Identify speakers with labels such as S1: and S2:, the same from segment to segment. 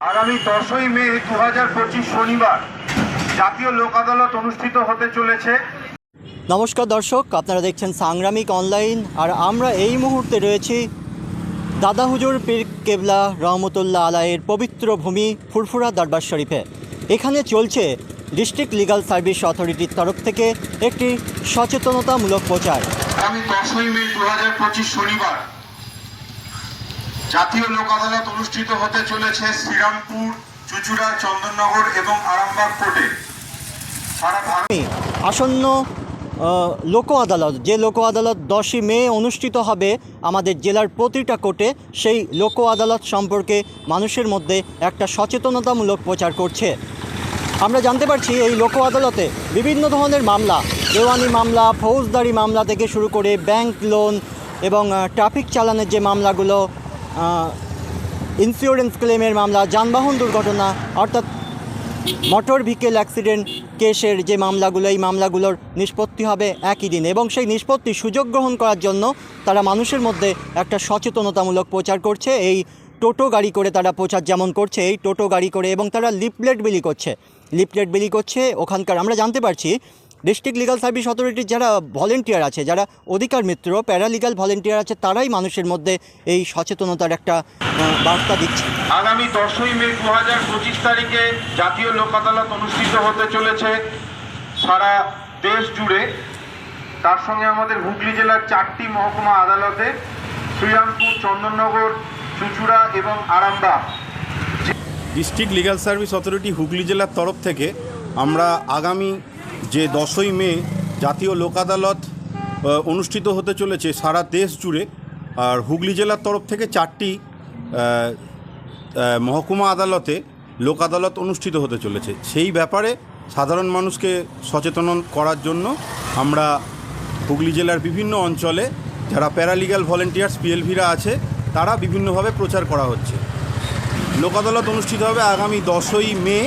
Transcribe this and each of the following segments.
S1: আগামী দশই মে দু হাজার পঁচিশ শনিবার জাতীয় লোক আদালত অনুষ্ঠিত হতে চলেছে।
S2: নমস্কার দর্শক আপনারা দেখছেন সাংগ্রামিক অনলাইন আর আমরা এই মুহূর্তে রয়েছি দাদা হুজুর পীর কেবলা রহমতুল্লাহ আলাইয়ের পবিত্র ভূমি ফুরফুরা দরবার শরীফে। এখানে চলছে ডিস্ট্রিক্ট লিগাল সার্ভিস অথরিটির তরফ থেকে একটি সচেতনতামূলক প্রচার।
S1: আগামী দশই মে দু হাজার পঁচিশ শনিবার জাতীয় লোক আদালত অনুষ্ঠিত হতে চলেছে শ্রীরামপুর, চুচুড়া, চন্দননগর এবং আরামবাগ কোর্টে।
S2: আসন্ন লোক আদালত, যে লোক আদালত দশই মে অনুষ্ঠিত হবে আমাদের জেলার প্রতিটা কোর্টে, সেই লোক আদালত সম্পর্কে মানুষের মধ্যে একটা সচেতনতামূলক প্রচার করছে। আমরা জানতে পারছি এই লোক আদালতে বিভিন্ন ধরনের মামলা, দেওয়ানি মামলা, ফৌজদারি মামলা থেকে শুরু করে ব্যাংক লোন এবং ট্রাফিক চালানের যে মামলাগুলো ইন্স্যুরেন্স ক্লেমের মামলা, যানবাহন দুর্ঘটনা, অর্থাৎ মোটর ভেহিকেল অ্যাক্সিডেন্ট কেসের যে মামলাগুলো, এই মামলাগুলোর নিষ্পত্তি হবে একই দিন এবং সেই নিষ্পত্তি সুযোগ গ্রহণ করার জন্য তারা মানুষের মধ্যে একটা সচেতনতামূলক প্রচার করছে। এই টোটো গাড়ি করে তারা প্রচার যেমন করছে, এই টোটো গাড়ি করে এবং তারা লিফলেট বিলি করছে। লিপলেট বিলি করছে, ওখানকার আমরা জানতে পারছি ডিস্ট্রিক্ট লিগাল সার্ভিস অথরিটির যারা ভলেন্টিয়ার আছে যারা অধিকার মিত্র প্যারালিগাল ভলেন্টিয়ার আছে তারাই মানুষের মধ্যে এই সচেতনতার একটা বার্তা দিচ্ছে।
S1: আগামী দশই মে দু হাজার পঁচিশ তারিখে জাতীয় লোক আদালত অনুষ্ঠিত হতে চলেছে সারা দেশ জুড়ে। তার সঙ্গে আমাদের হুগলি জেলার চারটি মহকুমা আদালতে শ্রীরামপুর চন্দননগর চুচুড়া এবং Arambagh.
S3: District legal service authority Hooghly জেলার তরফ থেকে আমরা আগামী যে দশই মে জাতীয় লোক আদালত অনুষ্ঠিত হতে চলেছে সারা দেশ জুড়ে, আর হুগলি জেলার তরফ থেকে চারটি মহকুমা আদালতে লোক আদালত অনুষ্ঠিত হতে চলেছে। সেই ব্যাপারে সাধারণ মানুষকে সচেতন করার জন্য আমরা হুগলি জেলার বিভিন্ন অঞ্চলে যারা প্যারালিগাল ভলেন্টিয়ার্স, পিএলভিরা আছে, তারা বিভিন্নভাবে প্রচার করা হচ্ছে। লোক আদালত অনুষ্ঠিত হবে আগামী দশই মে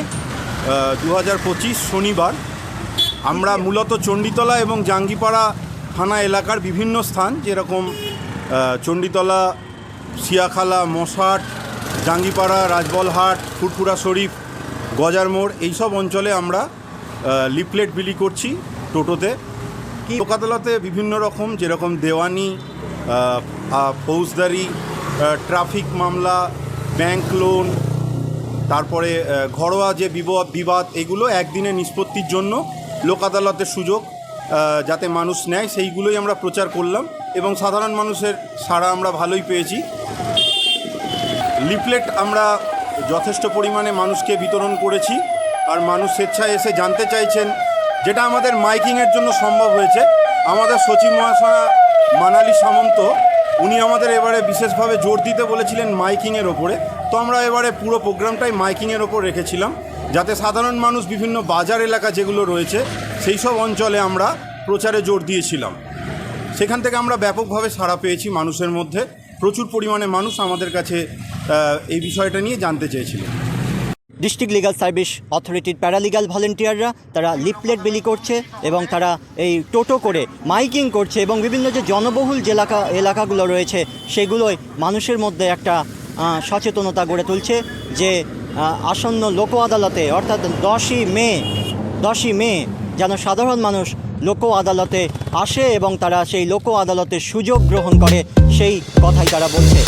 S3: দু হাজার পঁচিশ শনিবার। আমরা মূলত চণ্ডীতলা এবং জাঙ্গিপাড়া থানা এলাকার বিভিন্ন স্থান, যেরকম চণ্ডীতলা সিয়াখালা মশাট, জাঙ্গিপাড়া, রাজবলহাট, ফুরফুরা শরীফ গজারমোড় এইসব অঞ্চলে আমরা লিফলেট বিলি করছি টোটোতে। কি আদালতে বিভিন্ন রকম, যেরকম দেওয়ানি ফৌজদারি ট্রাফিক মামলা, ব্যাংক লোন, তারপরে ঘরোয়া যে বিবাদ, এগুলো একদিনে নিষ্পত্তির জন্য লোক আদালতের সুযোগ যাতে মানুষ নেয়, সেইগুলোই আমরা প্রচার করলাম এবং সাধারণ মানুষের সাড়া আমরা ভালোই পেয়েছি। লিফলেট আমরা যথেষ্ট পরিমাণে মানুষকে বিতরণ করেছি আর মানুষ স্বেচ্ছায় এসে জানতে চাইছেন যেটা আমাদের মাইকিংয়ের জন্য সম্ভব হয়েছে। আমাদের সচিব মহাশয়া মানালি সামন্ত, উনি আমাদের এবারে বিশেষভাবে জোর দিতে বলেছিলেন মাইকিংয়ের ওপরে। তো আমরা এবারে পুরো প্রোগ্রামটাই মাইকিংয়ের ওপর রেখেছিলাম। যাতে সাধারণ মানুষ বিভিন্ন বাজার এলাকা যেগুলো রয়েছে, সেই সব অঞ্চলে আমরা প্রচারে জোর দিয়েছিলাম। সেখান থেকে আমরা ব্যাপকভাবে সাড়া পেয়েছি মানুষের মধ্যে। প্রচুর পরিমাণে মানুষ আমাদের কাছে এই বিষয়টা নিয়ে জানতে চেয়েছিল।
S2: ডিস্ট্রিক্ট লিগাল সার্ভিস অথরিটির প্যারালিগাল ভলেন্টিয়াররা তারা লিফলেট বিলি করছে এবং তারা এই টোটো করে মাইকিং করছে এবং বিভিন্ন যে জনবহুল যে এলাকা এলাকাগুলো রয়েছে সেগুলোই মানুষের মধ্যে একটা সচেতনতা গড়ে তুলছে যে আসন্ন লোক আদালতে, অর্থাৎ দশই মে দশই মে যেন সাধারণ মানুষ লোক আদালতে আসে এবং তারা সেই লোক আদালতের সুযোগ গ্রহণ করে, সেই কথাই তারা বলছে।